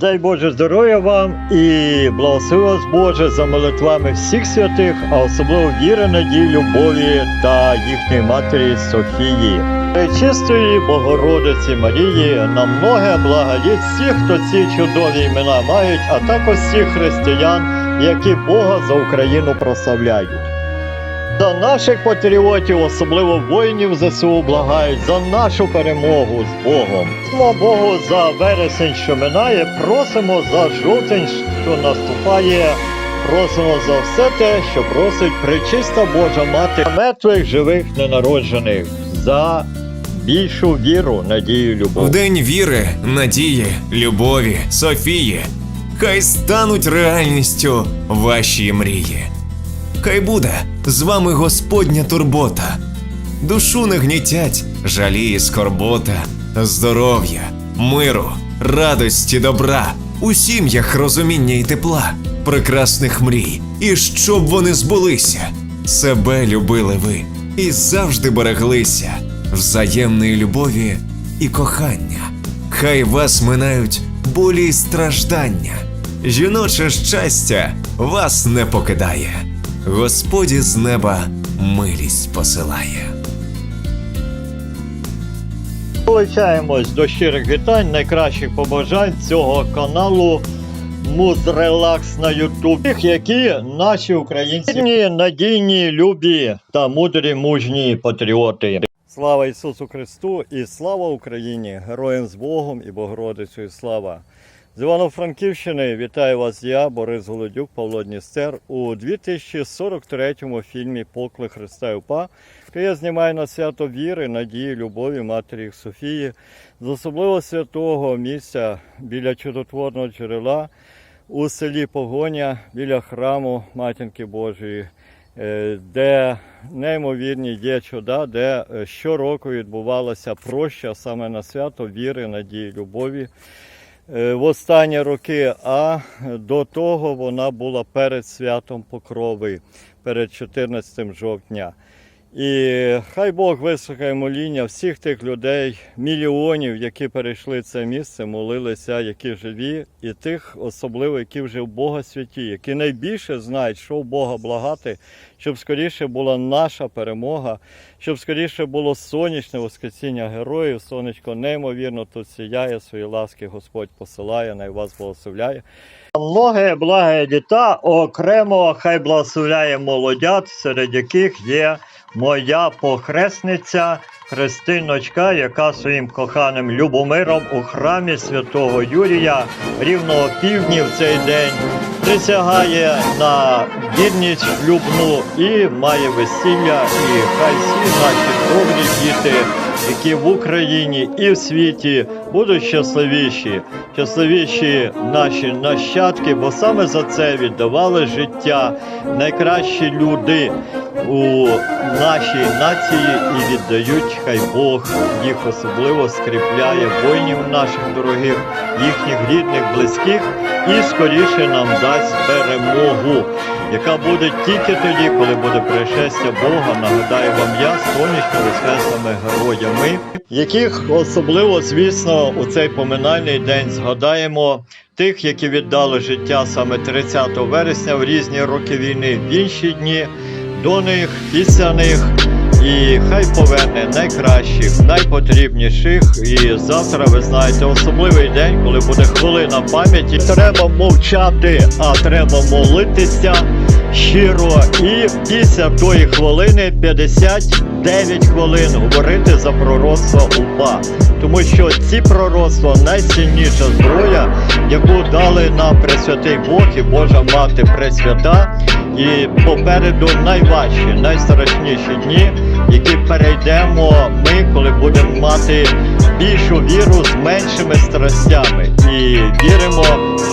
Дай Боже здоров'я вам і благослови вас Боже за молитвами всіх святих, а особливо віри, надії, любові та їхньої матері Софії. Чистої Богородиці Марії на многе благоліт всіх, хто ці чудові імена мають, а також всіх християн, які Бога за Україну прославляють. За наших патріотів, особливо воїнів ЗСУ, благають за нашу перемогу з Богом. Просимо Богу за вересень, що минає, просимо за жовтень, що наступає. Просимо за все те, що просить пречиста Божа Мати мертвих, живих, ненароджених, за більшу віру, надію, В любов. день віри, надії, любові, Софії. Хай стануть реальністю ваші мрії. Хай буде з вами Господня турбота. Душу не гнітять, жалі і скорбота, здоров'я, миру, радості, добра, у сім'ях розуміння і тепла, прекрасних мрій, і щоб вони збулися. Себе любили ви і завжди береглися взаємної любові і кохання. Хай вас минають болі й страждання. Жіноче щастя вас не покидає. Господь із неба милість посилає. Долучаємось до щирих вітань, найкращих побажань цього каналу Музрелакс на Ютуб, які наші українці надійні, любі та мудрі мужні патріоти. Слава Ісусу Христу і слава Україні! Героям з Богом і Богородицею слава! З Івано-Франківщини вітаю вас я, Борис Голодюк, Павло Дністер. У 2043 фільмі Поклик Христа і УПА, який я знімаю на свято віри, надії, любові Матері Софії, з особливо святого місця біля чудотворного джерела у селі Погоня біля храму Матінки Божої, е, де неймовірні є чуда, де е, щороку відбувалася проща саме на свято віри, надії, любові в останні роки, а до того вона була перед святом Покрови, перед 14 жовтня. І хай Бог вислухає моління всіх тих людей, мільйонів, які перейшли це місце, молилися, які живі, і тих, особливо, які вже в Бога святі, які найбільше знають, що в Бога благати, щоб скоріше була наша перемога, щоб скоріше було сонячне воскресіння героїв. Сонечко неймовірно тут сіяє, свої ласки Господь посилає, най вас благословляє. Многе благе літа окремо хай благословляє молодят, серед яких є моя похресниця Христиночка, яка своїм коханим Любомиром у храмі святого Юрія рівно о півдні в цей день присягає на вірність шлюбну і має весілля. І хай всі наші добрі діти, які в Україні і в світі будуть щасливіші, щасливіші наші нащадки, бо саме за це віддавали життя найкращі люди у нашій нації і віддають, хай Бог їх особливо скріпляє воїнів наших дорогих, їхніх рідних, близьких, і скоріше нам дасть перемогу, яка буде тільки тоді, коли буде пришестя Бога. Нагадаю вам я сонячно воскресними героями, яких особливо, звісно, у цей поминальний день згадаємо тих, які віддали життя саме 30 вересня в різні роки війни, в інші дні до них, після них. І хай поверне найкращих, найпотрібніших. І завтра, ви знаєте, особливий день, коли буде хвилина пам'яті. Треба мовчати, а треба молитися щиро. І після тої хвилини 59 хвилин говорити за пророцтво УПА. Тому що ці пророцтва найсильніша зброя, яку дали нам Пресвятий Бог і Божа Мати Пресвята. І попереду найважчі, найстрашніші дні, які перейдемо ми, коли будемо мати більшу віру з меншими страстями. І віримо,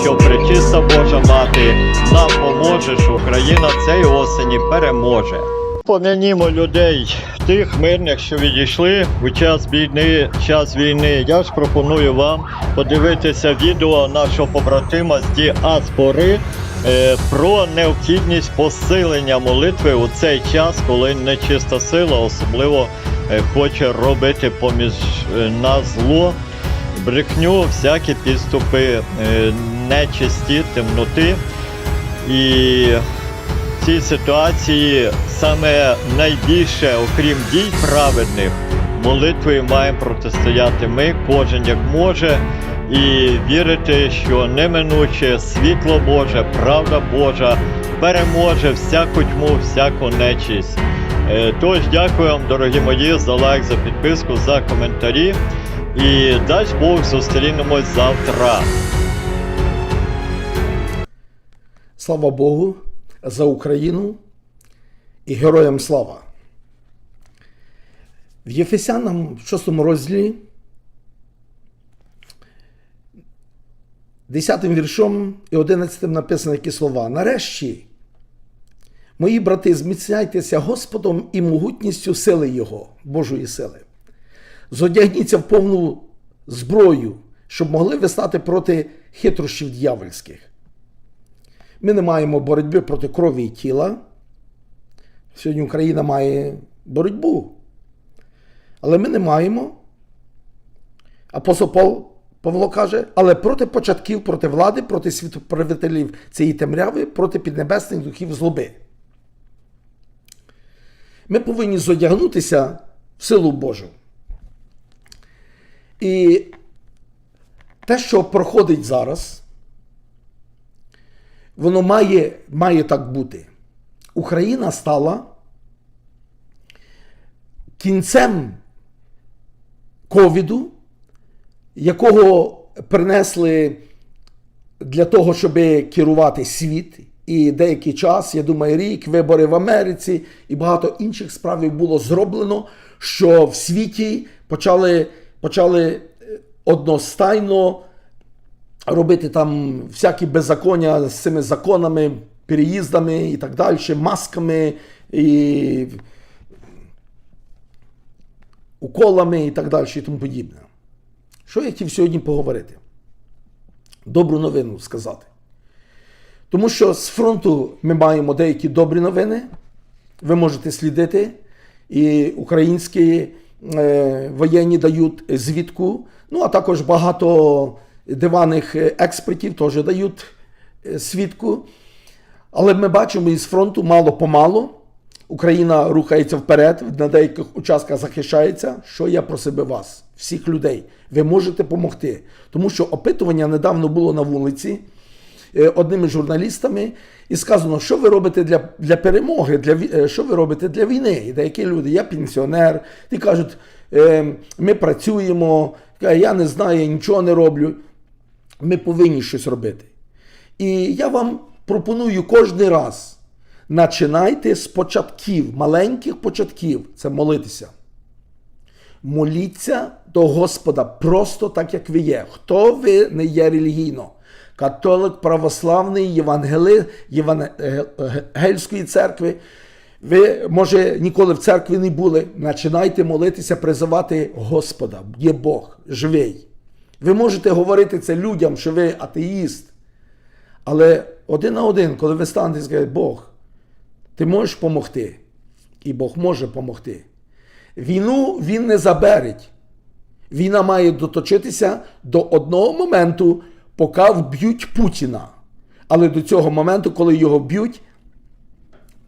що пречиста Божа Мати нам поможе, що Україна цієї осені переможе. Пом'янімо людей, тих мирних, що відійшли у час війни, час війни. Я ж пропоную вам подивитися відео нашого побратима з діаспори про необхідність посилення молитви у цей час, коли нечиста сила особливо е, хоче робити поміж е, нас зло. брехню, всякі підступи е, нечисті, темноти. І в цій ситуації саме найбільше, окрім дій праведних, молитвою маємо протистояти ми, кожен як може, і вірити, що неминуче світло Боже, правда Божа переможе всяку тьму, всяку нечисть. Е, Тож дякую вам, дорогі мої, за лайк, за підписку, за коментарі. І дасть Бог зустрінемось завтра. Слава Богу за Україну і героям слава. В Єфесянам в 6 розділі 10 віршом і 11 написано такі слова. Нарешті, мої брати, зміцняйтеся Господом і могутністю сили Його, Божої сили. Зодягніться в повну зброю, щоб могли ви стати проти хитрощів дьявольських. Ми не маємо боротьби проти крові і тіла. Сьогодні Україна має боротьбу. Але ми не маємо. Апостол Павло, Павло каже, але проти початків, проти влади, проти світоправителів цієї темряви, проти піднебесних духів злоби. Ми повинні зодягнутися в силу Божу. І те, що проходить зараз, воно має, має так бути. Україна стала кінцем ковіду, якого принесли для того, щоб керувати світ. І деякий час, я думаю, рік, вибори в Америці і багато інших справ було зроблено, що в світі почали, почали е, одностайно робити там всякі беззаконня з цими законами, переїздами і так далі, масками і уколами і так далі, і тому подібне. Що я хотів сьогодні поговорити? Добру новину сказати. Тому що з фронту ми маємо деякі добрі новини. Ви можете слідити, і українські е, воєнні дають звідку. Ну, а також багато диваних експертів теж дають е, свідку. Але ми бачимо із фронту мало-помалу. Україна рухається вперед, на деяких участках захищається. Що я просив би вас, всіх людей, ви можете допомогти. Тому що опитування недавно було на вулиці е, одними журналістами, і сказано, що ви робите для для перемоги, для, е, що ви робите для війни. І деякі люди, я пенсіонер, і кажуть, е, ми працюємо, я не знаю, я нічого не роблю. Ми повинні щось робити. І я вам пропоную кожен раз починайте з початків, маленьких початків це молитися. Моліться до Господа просто так, як ви є. Хто ви не є релігійно? Католик, православний, євангели, Євангельської церкви. Ви, може, ніколи в церкві не були. Починайте молитися, призивати Господа. Є Бог, живий. Ви можете говорити це людям, що ви атеїст. Але один на один, коли ви станете і скажете, Бог, ти можеш допомогти. І Бог може допомогти. Війну він не забереть. Війна має доточитися до одного моменту, поки вб'ють Путіна. Але до цього моменту, коли його б'ють,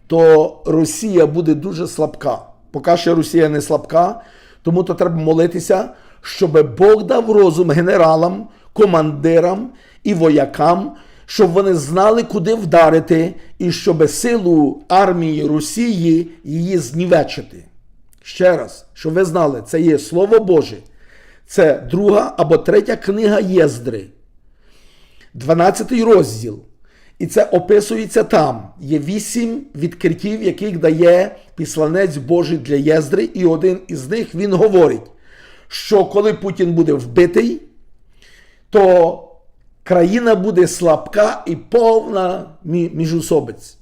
то Росія буде дуже слабка. Поки ще Росія не слабка, тому то треба молитися, щоб Бог дав розум генералам, командирам і воякам, щоб вони знали, куди вдарити, і щоб силу армії Росії її знівечити. Ще раз, щоб ви знали, це є Слово Боже. Це друга або третя книга Єздри, 12 розділ. І це описується там. Є вісім відкриттів, яких дає післанець Божий для Єздри, і один із них він говорить, що коли Путін буде вбитий, то країна буде слабка і повна міжусобиць.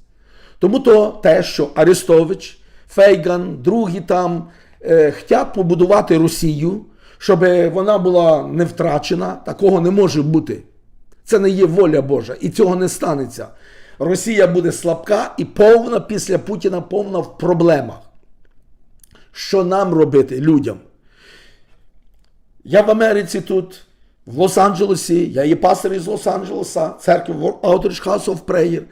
Тому то те, що Арестович, Фейган, другі там е, хотять побудувати Росію, щоб вона була не втрачена, такого не може бути. Це не є воля Божа, і цього не станеться. Росія буде слабка і повна після Путіна повна в проблемах. Що нам робити людям? Я в Америці тут в Лос-Анджелесі, я є пастор із Лос-Анджелеса, церкви Outreach House of Prayer.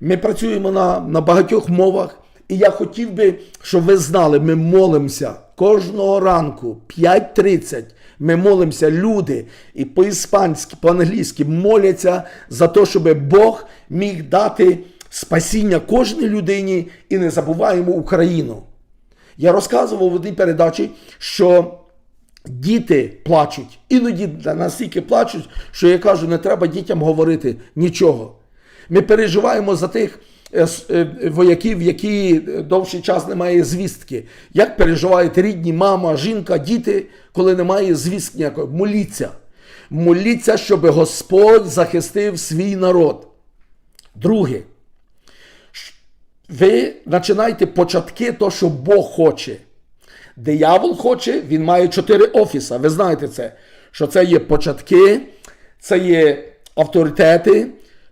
Ми працюємо на, на багатьох мовах. І я хотів би, щоб ви знали, ми молимося кожного ранку, 5.30. Ми молимося, люди і по-іспанськи, по-англійськи моляться за те, щоб Бог міг дати спасіння кожній людині і не забуваємо Україну. Я розказував в одній передачі, що діти плачуть. Іноді настільки плачуть, що я кажу, не треба дітям говорити нічого. Ми переживаємо за тих е, е, вояків, які довший час немає звістки. Як переживають рідні, мама, жінка, діти, коли немає звістки ніякої. Моліться. Моліться, щоб Господь захистив свій народ. Друге, ви починаєте початки то, що Бог хоче. Диявол хоче, він має чотири офіса. Ви знаєте це. Що це є початки, це є авторитети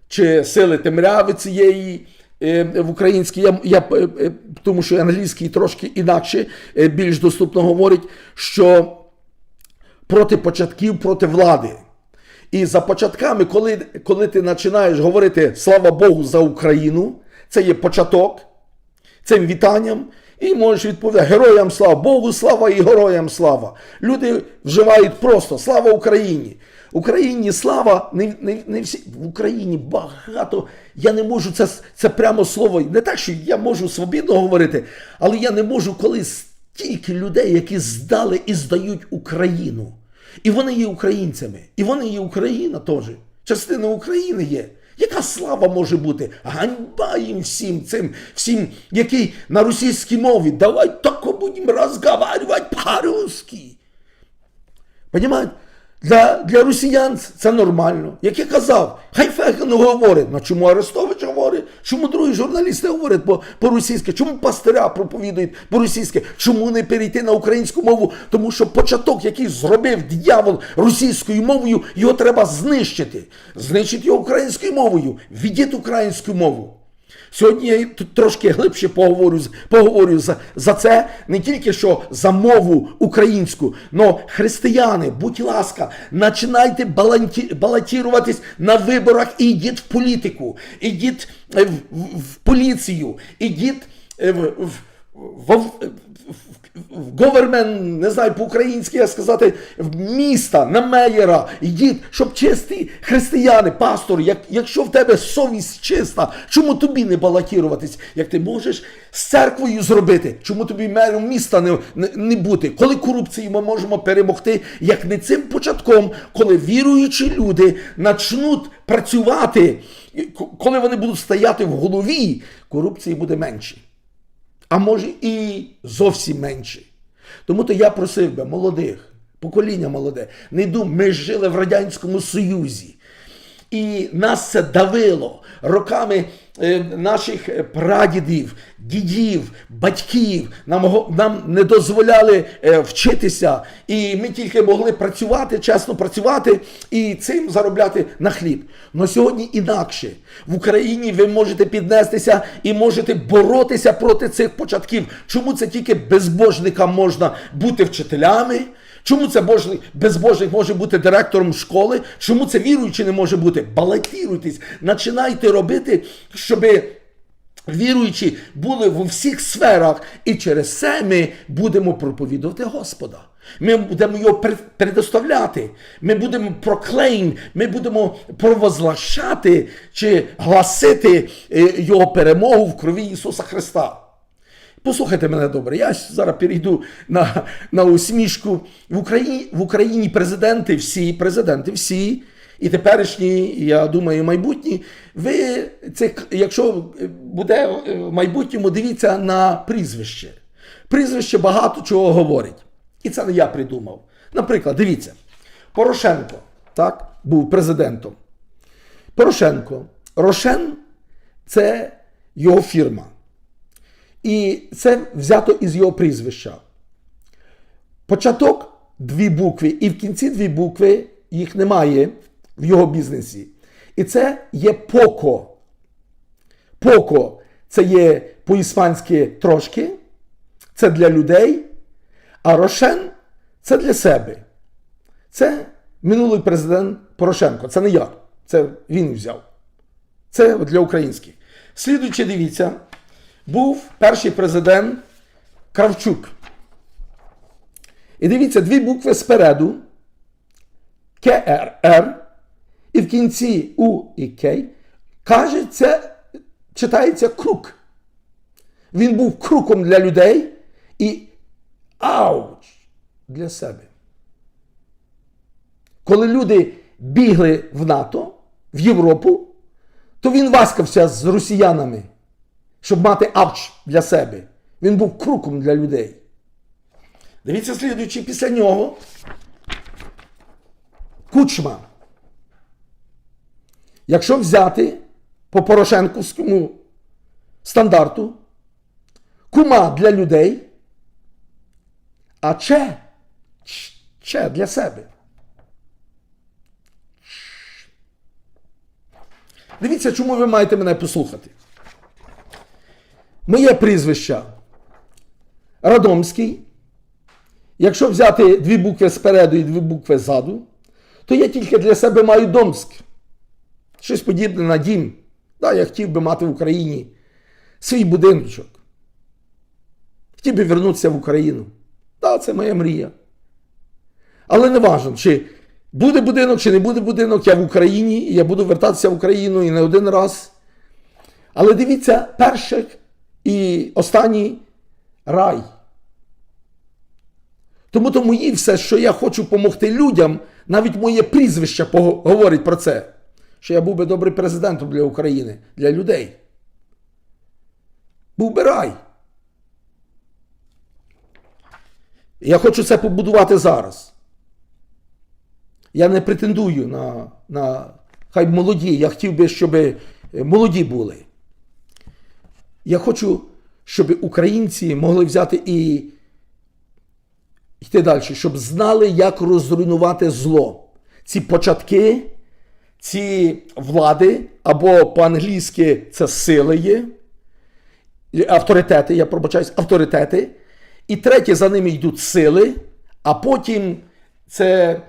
чи сили темряви цієї е, в українській. Я, я, е, е, тому що англійський трошки інакше, більш доступно говорить, що проти початків, проти влади. І за початками, коли, коли ти починаєш говорити слава Богу за Україну, це є початок цим вітанням, і можеш відповідати героям слава, Богу слава і героям слава. Люди вживають просто слава Україні. Україні слава, не, не, не всі в Україні багато. Я не можу це, це прямо слово. Не так, що я можу свобідно говорити, але я не можу, коли стільки людей, які здали і здають Україну. І вони є українцями, і вони є Україна теж. Частина України є. Яка слава може бути? Ганьба їм всім цим, всім, який на російській мові. Давай так будемо розговарювати по-русски. Понімаєте? Для, для росіян це нормально. Як я казав, хай Фехен говорить. Ну чому Арестович? Чому другі журналісти говорять по- по-російськи? Чому пастиря проповідують по-російськи? Чому не перейти на українську мову? Тому що початок, який зробив дьявол російською мовою, його треба знищити. Знищити його українською мовою. Відіть українську мову. Сьогодні я трошки глибше поговорю, поговорю за, за це, не тільки що за мову українську, але християни, будь ласка, починайте балотіруватись на виборах і йдіть в політику, ідіть е, в, в, в поліцію, ідіть е, в, в, в говермен, не знаю по-українськи як сказати, міста, на меєра, йдіть, щоб чисті християни, пастор, як, якщо в тебе совість чиста, чому тобі не балотіруватись, як ти можеш з церквою зробити? Чому тобі мером міста не, не, не бути? Коли корупцію ми можемо перемогти, як не цим початком, коли віруючі люди почнуть працювати, коли вони будуть стояти в голові, корупції буде менше а може і зовсім менші. Тому то я просив би молодих, покоління молоде, не думай, ми жили в Радянському Союзі. І нас це давило роками е, наших е, прадідів, дідів, батьків. Нам, нам не дозволяли е, вчитися, і ми тільки могли працювати, чесно працювати і цим заробляти на хліб. Но сьогодні інакше. В Україні ви можете піднестися і можете боротися проти цих початків. Чому це тільки безбожникам можна бути вчителями? Чому це божник, безбожник може бути директором школи? Чому це віруючий не може бути? Балотіруйтесь, починайте робити, щоб віруючі були в всіх сферах, і через це ми будемо проповідувати Господа. Ми будемо його предоставляти, ми будемо проклейм, ми будемо провозглашати чи гласити е, його перемогу в крові Ісуса Христа. Послухайте мене добре, я зараз перейду на, на усмішку. В Україні, в Україні президенти всі, президенти всі, і теперішні, я думаю, майбутні. Ви це, якщо буде в майбутньому, дивіться на прізвище. Прізвище багато чого говорить. І це не я придумав. Наприклад, дивіться, Порошенко так, був президентом. Порошенко. Рошен це його фірма. І це взято із його прізвища. Початок дві букви, і в кінці дві букви їх немає в його бізнесі. І це є поко. Поко це є по-іспанськи трошки, це для людей, а рошен це для себе. Це минулий президент Порошенко. Це не я, це він взяв. Це для українських. Слідуючи, дивіться, був перший президент Кравчук. І дивіться, дві букви спереду КРР, і в кінці У і К. Каже, це читається крук. Він був круком для людей і ауч для себе. Коли люди бігли в НАТО, в Європу, то він васкався з росіянами, щоб мати авч для себе. Він був круком для людей. Дивіться, слідуючи після нього. Кучма. Якщо взяти по Порошенковському стандарту, кума для людей, а че, че для себе. Дивіться, чому ви маєте мене послухати. Моє прізвище Радомський. Якщо взяти дві букви спереду і дві букви ззаду, то я тільки для себе маю Домськ. Щось подібне на дім. Да, я хотів би мати в Україні свій будиночок. Хотів би вернутися в Україну. Так, це моя мрія. Але не важливо, чи буде будинок, чи не буде будинок, я в Україні, і я буду вертатися в Україну і не один раз. Але дивіться, перший і останній рай. Тому то мої все, що я хочу допомогти людям, навіть моє прізвище говорить про це, що я був би добрим президентом для України, для людей. Був би рай. Я хочу це побудувати зараз. Я не претендую на, на хай молоді. Я хотів би, щоб молоді були. Я хочу, щоб українці могли взяти і йти далі, щоб знали, як розруйнувати зло. Ці початки, ці влади, або по-англійськи це сили є, авторитети, я пробачаюсь, авторитети. І третє, за ними йдуть сили, а потім це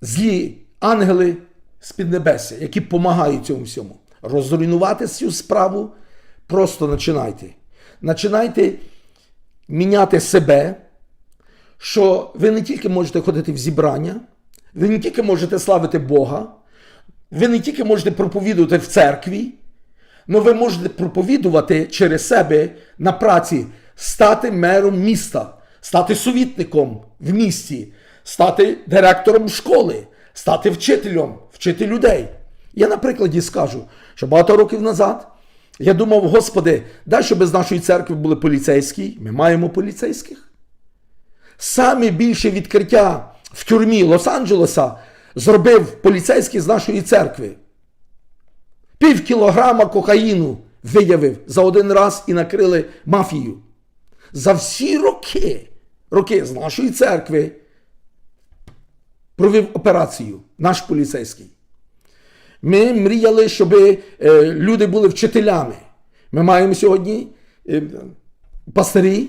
злі ангели з піднебесся, які допомагають цьому всьому. Розруйнувати цю справу просто починайте. Починайте міняти себе, що ви не тільки можете ходити в зібрання, ви не тільки можете славити Бога, ви не тільки можете проповідувати в церкві, але ви можете проповідувати через себе на праці, стати мером міста, стати совітником в місті, стати директором школи, стати вчителем, вчити людей. Я на прикладі скажу, що багато років назад я думав, Господи, дай, щоб з нашої церкви були поліцейські. Ми маємо поліцейських. Саме більше відкриття в тюрмі Лос-Анджелеса зробив поліцейський з нашої церкви. Пів кілограма кокаїну виявив за один раз і накрили мафію. За всі роки, роки з нашої церкви провів операцію наш поліцейський. Ми мріяли, щоб е, люди були вчителями. Ми маємо сьогодні е, пастирі,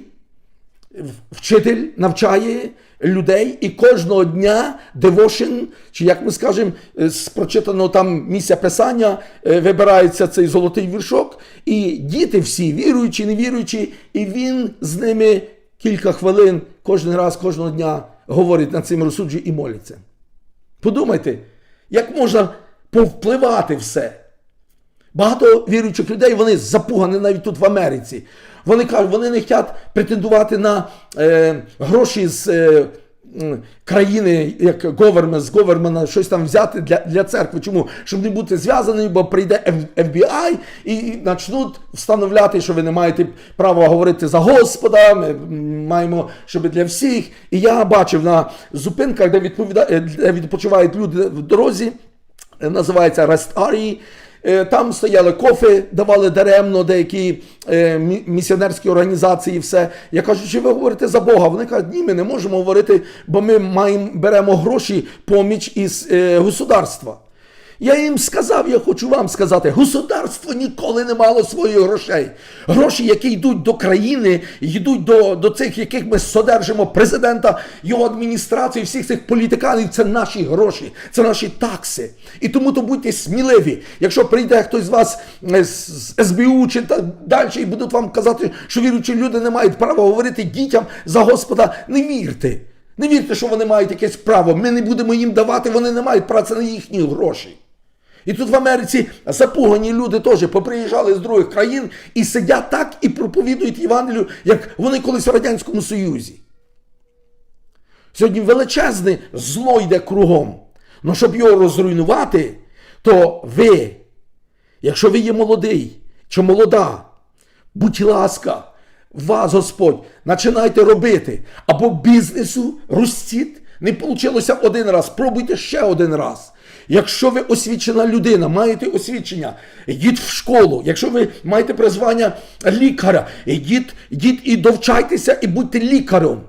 вчитель навчає людей і кожного дня девошин, чи як ми скажемо, е, з прочитаного там місця писання вибирається цей золотий віршок, і діти всі, віруючі, невіруючі, і він з ними кілька хвилин кожен раз, кожного дня говорить над цим розсуджує і моляться. Подумайте, як можна повпливати все. Багато віруючих людей вони запугані навіть тут в Америці. Вони кажуть, вони не хочуть претендувати на е, гроші з е, країни, як говермент, з говермена, щось там взяти для, для церкви. Чому? Щоб не бути зв'язаними, бо прийде FBI і почнуть встановляти, що ви не маєте права говорити за Господа. Ми маємо, щоб для всіх. І я бачив на зупинках, де, е, де відпочивають люди в дорозі, називається Растарії. Е, Там стояли кофи, давали даремно деякі е, місіонерські організації. Все. Я кажу, чи ви говорите за Бога? Вони кажуть, ні, ми не можемо говорити, бо ми маємо беремо гроші поміч із е, государства. Я їм сказав, я хочу вам сказати, государство ніколи не мало своїх грошей. Гроші, які йдуть до країни, йдуть до, до цих, яких ми содержимо президента, його адміністрації, всіх цих політиканів, це наші гроші, це наші такси. І тому то будьте сміливі. Якщо прийде хтось з вас е, з СБУ чи та далі, і будуть вам казати, що віруючі люди не мають права говорити дітям за Господа, не вірте. Не вірте, що вони мають якесь право. Ми не будемо їм давати, вони не мають права, це не їхні гроші. І тут в Америці запугані люди теж поприїжджали з других країн і сидять так і проповідують Євангелію, як вони колись в Радянському Союзі. Сьогодні величезне зло йде кругом. Ну щоб його розруйнувати, то ви, якщо ви є молодий чи молода, будь ласка, вас Господь, починайте робити. Або бізнесу ростіть. Не вийшло один раз, пробуйте ще один раз. Якщо ви освічена людина, маєте освічення, йдіть в школу. Якщо ви маєте призвання лікаря, йдіть, йдіть і довчайтеся і будьте лікарем.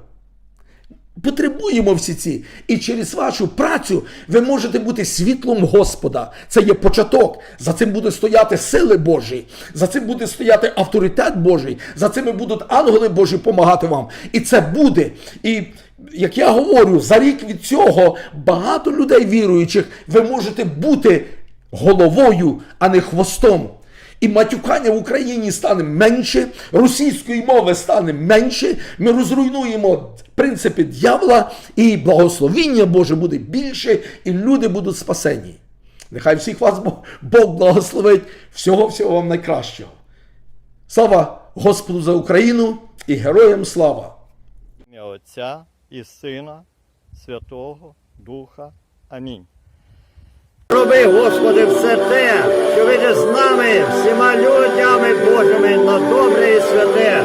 Потребуємо всі ці. І через вашу працю ви можете бути світлом Господа. Це є початок. За цим буде стояти сили Божі, за цим буде стояти авторитет Божий, за цими будуть ангели Божі допомагати вам. І це буде. І як я говорю, за рік від цього багато людей віруючих, ви можете бути головою, а не хвостом. І матюкання в Україні стане менше, російської мови стане менше. Ми розруйнуємо принципи дьявола, і благословіння Боже буде більше, і люди будуть спасені. Нехай всіх вас Бог- Бог благословить. Всього всього вам найкращого. Слава Господу за Україну і героям слава! ім'я Отця і Сина, Святого Духа. Амінь. Роби, Господи, все те, що вийде з нами, всіма людями Божими на добре і святе.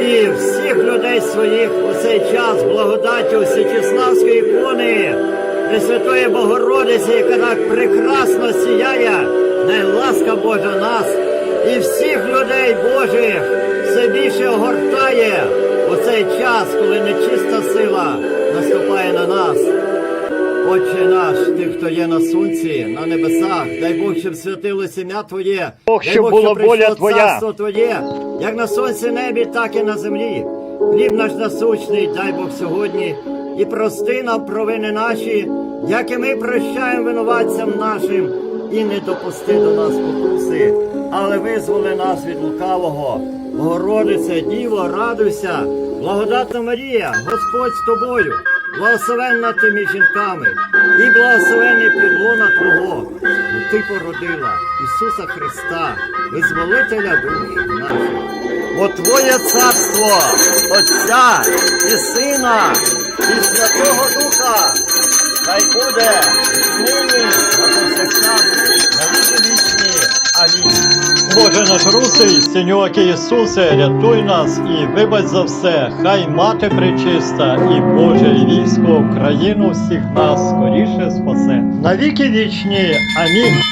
і всіх людей своїх у цей час благодаттю Січеславської ікони, Пресвятої Богородиці, яка так прекрасно сіяє, най ласка Божа нас і всіх людей Божих все більше огортає у цей час, коли нечиста сила наступає на нас. Отче наш, ти, хто є на сонці, на небесах, дай Бог, щоб святилось ім'я Твоє, Бог, дай щоб Бог, була прийшло воля Твоя. царство Твоє, як на сонці небі, так і на землі. Хліб наш насущний, дай Бог сьогодні, і прости нам провини наші, як і ми прощаємо винуватцям нашим, і не допусти до нас покуси, але визволи нас від лукавого. Богородице, Діво, радуйся, благодатна Марія, Господь з тобою, благословенна ти між жінками, і благословений підлона Твого, бо ти породила Ісуса Христа, визволителя душ наших. Бо Твоє царство, Отця і Сина, і Святого Духа, хай буде нині на повсякчас, на віки вічні. Боже наш русий, Синьоки Ісусе, рятуй нас і вибач за все, хай мати пречиста, і Боже і військо Україну всіх нас скоріше спасе. Навіки вічні. Амінь.